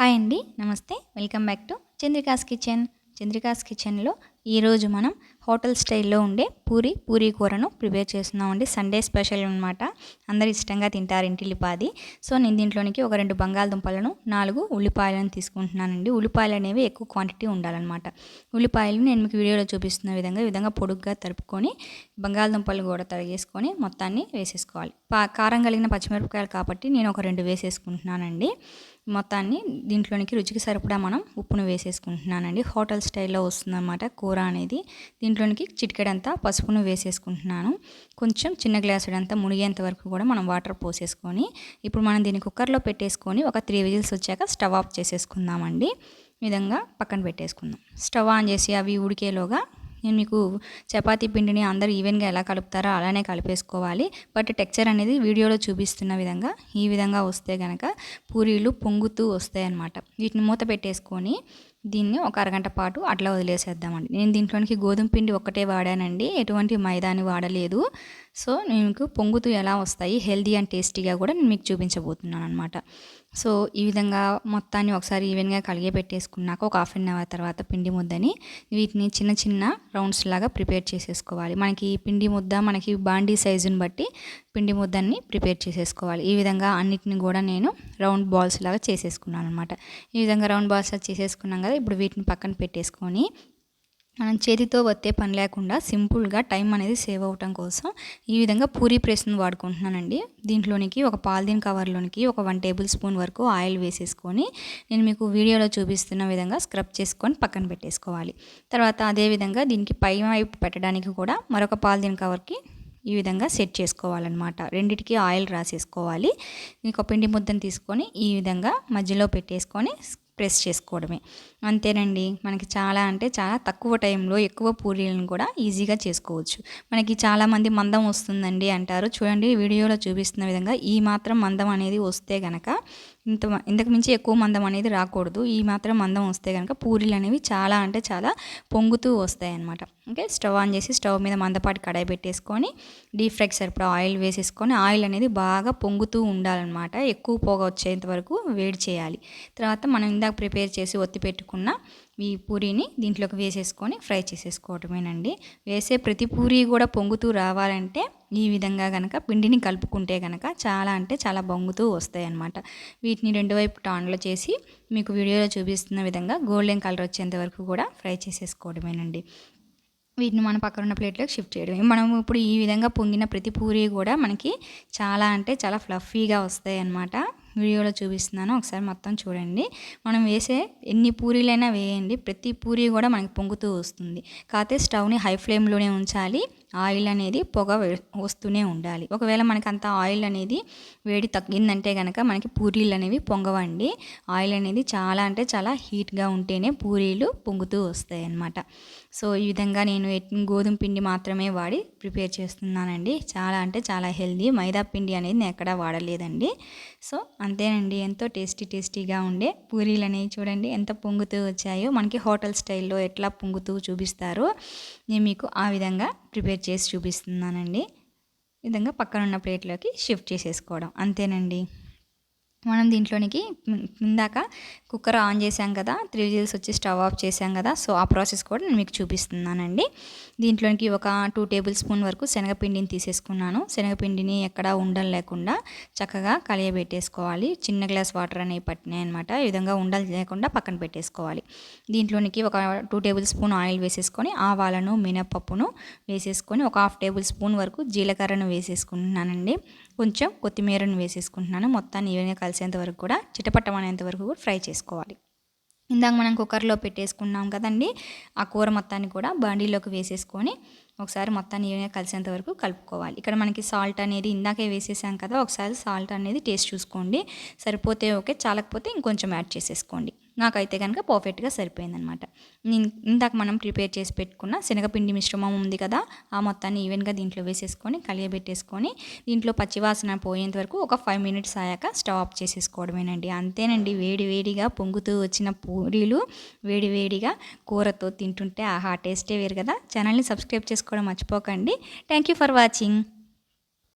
Hi అండి నమస్తే. Welcome back to Chandrika's kitchen. Chandrika's కిచెన్లో ఈరోజు మనం హోటల్ స్టైల్లో ఉండే పూరి పూరీ కూరను ప్రిపేర్ చేస్తున్నామండి. సండే స్పెషల్ అనమాట అందరు ఇష్టంగా తింటారు ఇంటిలిపాది సో నేను దీంట్లోనికి ఒక రెండు బంగాళదుంపలను నాలుగు ఉల్లిపాయలను తీసుకుంటున్నానండి. ఉల్లిపాయలు అనేవి ఎక్కువ క్వాంటిటీ ఉండాలన్నమాట. ఉల్లిపాయలు నేను మీకు వీడియోలో చూపిస్తున్న విధంగా ఈ విధంగా పొడుగ్గా తరుపుకొని బంగాళదుంపలు కూడా తరిగేసుకొని మొత్తాన్ని వేసేసుకోవాలి. కారం కలిగిన పచ్చిమిరపకాయలు కాబట్టి నేను ఒక రెండు వేసేసుకుంటున్నానండి. మొత్తాన్ని దీంట్లోనికి రుచికి సరిపడా మనం ఉప్పును వేసేసుకుంటున్నానండి. హోటల్ స్టైల్లో వస్తుందన్నమాట కూర అనేది. దీంట్లో దీంట్లోనికి చిటికెడంతా పసుపును వేసేసుకుంటున్నాను. కొంచెం చిన్న గ్లాసుడంతా మునిగేంత వరకు కూడా మనం వాటర్ పోసేసుకొని ఇప్పుడు మనం దీన్ని కుక్కర్లో పెట్టేసుకొని ఒక త్రీ విజిల్స్ వచ్చాక స్టవ్ ఆఫ్ చేసేసుకుందామండి. విధంగా పక్కన పెట్టేసుకుందాం. స్టవ్ ఆన్ చేసి అవి ఉడికేలోగా నేను మీకు చపాతీ పిండిని అందరూ ఈవెన్గా ఎలా కలుపుతారో అలానే కలిపేసుకోవాలి. బట్ టెక్చర్ అనేది వీడియోలో చూపిస్తున్న విధంగా ఈ విధంగా వస్తే కనుక పూరీలు పొంగుతూ వస్తాయి అన్నమాట వీటిని మూత పెట్టేసుకొని దీన్ని ఒక అరగంట పాటు అట్లా వదిలేసేద్దామండి. నేను దీంట్లోనికి గోధుమ పిండి ఒక్కటే వాడానండి. ఎటువంటి మైదాని వాడలేదు. సో మీకు పొంగుతూ ఎలా వస్తాయి హెల్దీ అండ్ టేస్టీగా కూడా నేను మీకు చూపించబోతున్నాను అనమాట సో ఈ విధంగా మొత్తాన్ని ఒకసారి ఈవెన్గా కలిగే పెట్టేసుకున్నాక ఒక హాఫ్ అన్ అవర్ తర్వాత పిండి ముద్దని వీటిని చిన్న చిన్న రౌండ్స్ లాగా ప్రిపేర్ చేసేసుకోవాలి. మనకి పిండి ముద్ద మనకి బాండీ సైజుని బట్టి పిండి ముద్దని ప్రిపేర్ చేసేసుకోవాలి. ఈ విధంగా అన్నిటిని కూడా నేను రౌండ్ బాల్స్ లాగా చేసేసుకున్నాను అనమాట ఈ విధంగా రౌండ్ బాల్స్ చేసేసుకున్నాం కదా ఇప్పుడు వీటిని పక్కన పెట్టేసుకొని మనం చేతితో వత్తే పని లేకుండా సింపుల్గా టైం అనేది సేవ్ అవటం కోసం ఈ విధంగా పూరీ ప్రెస్ని వాడుకుంటున్నానండి. దీంట్లోనికి ఒక పాలిథిన్ కవర్లోనికి ఒక వన్ టేబుల్ స్పూన్ వరకు ఆయిల్ వేసేసుకొని నేను మీకు వీడియోలో చూపిస్తున్న విధంగా స్క్రబ్ చేసుకొని పక్కన పెట్టేసుకోవాలి. తర్వాత అదేవిధంగా దీనికి పై వైపు పెట్టడానికి కూడా మరొక పాలిథిన్ కవర్కి ఈ విధంగా సెట్ చేసుకోవాలన్నమాట. రెండిటికి ఆయిల్ రాసేసుకోవాలి. ఇంకో పిండి ముద్దను తీసుకొని ఈ విధంగా మధ్యలో పెట్టేసుకొని ప్రెస్ చేసుకోవడమే. అంతేనండి. మనకి చాలా అంటే చాలా తక్కువ టైంలో ఎక్కువ పూరీలను కూడా ఈజీగా చేసుకోవచ్చు. మనకి చాలామంది మందం వస్తుందండి అంటారు. చూడండి వీడియోలో చూపిస్తున్న విధంగా ఈ మాత్రం మందం అనేది వస్తే కనుక ఇంత ఇంతకు మించి ఎక్కువ మందం అనేది రాకూడదు. ఈ మాత్రం మందం వస్తే కనుక పూరీలు అనేవి చాలా అంటే చాలా పొంగుతూ వస్తాయి అనమాట ఓకే? స్టవ్ ఆన్ చేసి స్టవ్ మీద మందపాటి కడాయి పెట్టేసుకొని డీప్ ఫ్రైకి సరిపడా ఆయిల్ వేసేసుకొని ఆయిల్ అనేది బాగా పొంగుతూ ఉండాలన్నమాట. ఎక్కువ పొగ వచ్చేంత వరకు వేడి చేయాలి. తర్వాత మనం ఇందాక ప్రిపేర్ చేసి ఒత్తి పెట్టుకున్న ఈ పూరీని దీంట్లోకి వేసేసుకొని ఫ్రై చేసేసుకోవటమేనండి. వేసే ప్రతి పూరీ కూడా పొంగుతూ రావాలంటే ఈ విధంగా కనుక పిండిని కలుపుకుంటే కనుక చాలా అంటే చాలా బొంగుతూ వస్తాయి అన్నమాట వీటిని రెండు వైపు టాన్లో చేసి మీకు వీడియోలో చూపిస్తున్న విధంగా గోల్డెన్ కలర్ వచ్చేంత వరకు కూడా ఫ్రై చేసేసుకోవడమేనండి వీటిని మన పక్కన ఉన్న ప్లేట్లోకి షిఫ్ట్ చేయడమే. మనం ఇప్పుడు ఈ విధంగా పొంగిన ప్రతి పూరి కూడా మనకి చాలా అంటే చాలా ఫ్లఫీగా వస్తాయి అన్నమాట వీడియోలో చూపిస్తున్నాను. ఒకసారి మొత్తం చూడండి. మనం వేసే ఎన్ని పూరీలైనా వేయండి. ప్రతి పూరి కూడా మనకి పొంగుతూ వస్తుంది. కాకపోతే స్టవ్ని హై ఫ్లేమ్లోనే ఉంచాలి. ఆయిల్ అనేది పొగ వస్తూనే ఉండాలి. ఒకవేళ మనకి అంత ఆయిల్ అనేది వేడి తగ్గిందంటే కనుక మనకి పూరీలు అనేవి పొంగవండి. ఆయిల్ అనేది చాలా అంటే చాలా హీట్గా ఉంటేనే పూరీలు పొంగుతూ వస్తాయి అన్నమాట సో ఈ విధంగా నేను గోధుమ పిండి మాత్రమే వాడి ప్రిపేర్ చేస్తున్నానండి. చాలా అంటే చాలా హెల్దీ. మైదా పిండి అనేది నేను ఎక్కడా వాడలేదండి. సో అంతేనండి. ఎంతో టేస్టీ టేస్టీగా ఉండే పూరీలు అనేవి చూడండి ఎంత పొంగుతూ వచ్చాయో మనకి హోటల్ స్టైల్లో ఎట్లా పొంగుతూ చూపిస్తారో నేను మీకు ఆ విధంగా ప్రిపేర్ చేసి చూపిస్తున్నానండి. విధంగా పక్కన ఉన్న ప్లేట్లోకి షిఫ్ట్ చేసేసుకోవడం. అంతేనండి. మనం దీంట్లోనికి ఇందాక కుక్కర్ ఆన్ చేసాం కదా త్రీ విజిల్స్ వచ్చి స్టవ్ ఆఫ్ చేసాం కదా సో ఆ ప్రాసెస్ కూడా నేను మీకు చూపిస్తున్నానండి. దీంట్లోనికి ఒక టూ టేబుల్ స్పూన్ వరకు శనగపిండిని తీసేసుకున్నాను. శనగపిండిని ఎక్కడా ఉండలు లేకుండా చక్కగా కలియబెట్టేసుకోవాలి. చిన్న గ్లాస్ వాటర్ అనేవి పట్టినాయి అనమాట ఈ విధంగా ఉండలు లేకుండా పక్కన పెట్టేసుకోవాలి. దీంట్లోనికి ఒక టూ టేబుల్ స్పూన్ ఆయిల్ వేసేసుకొని ఆవాలను మినపప్పును వేసేసుకొని ఒక హాఫ్ టేబుల్ స్పూన్ వరకు జీలకర్రను వేసేసుకుంటున్నానండి. కొంచెం కొత్తిమీరను వేసేసుకుంటున్నాను. మొత్తాన్ని ఈవెన్గా కలిసేంత వరకు కూడా చిటపట్టం అనేంత వరకు కూడా ఫ్రై చేసుకోవాలి. ఇందాక మనం కుక్కర్లో పెట్టేసుకున్నాం కదండి ఆ కూర మొత్తాన్ని కూడా బాండీలోకి వేసేసుకొని ఒకసారి మొత్తాన్ని ఏమైనా కలిసేంత వరకు కలుపుకోవాలి. ఇక్కడ మనకి సాల్ట్ అనేది ఇందాకే వేసేసాం కదా ఒకసారి సాల్ట్ అనేది టేస్ట్ చూసుకోండి. సరిపోతే ఓకే చాలకపోతే ఇంకొంచెం యాడ్ చేసేసుకోండి. నాకైతే కనుక పర్ఫెక్ట్గా సరిపోయిందనమాట నేను ఇందాక మనం ప్రిపేర్ చేసి పెట్టుకున్న శనగపిండి మిశ్రమం ఉంది కదా ఆ మొత్తాన్ని ఈవెన్గా దీంట్లో వేసేసుకొని కలియబెట్టేసుకొని దీంట్లో పచ్చివాసన పోయేంత వరకు ఒక ఫైవ్ మినిట్స్ అయ్యాక స్టవ్ ఆఫ్ చేసేసుకోవడమేనండి. అంతేనండి వేడి వేడిగా పొంగుతూ వచ్చిన పూరీలు వేడి వేడిగా కూరతో తింటుంటే ఆహా టేస్టే వేరు కదా. ఛానల్ని సబ్స్క్రైబ్ చేసుకోవడం మర్చిపోకండి. Thank you for watching.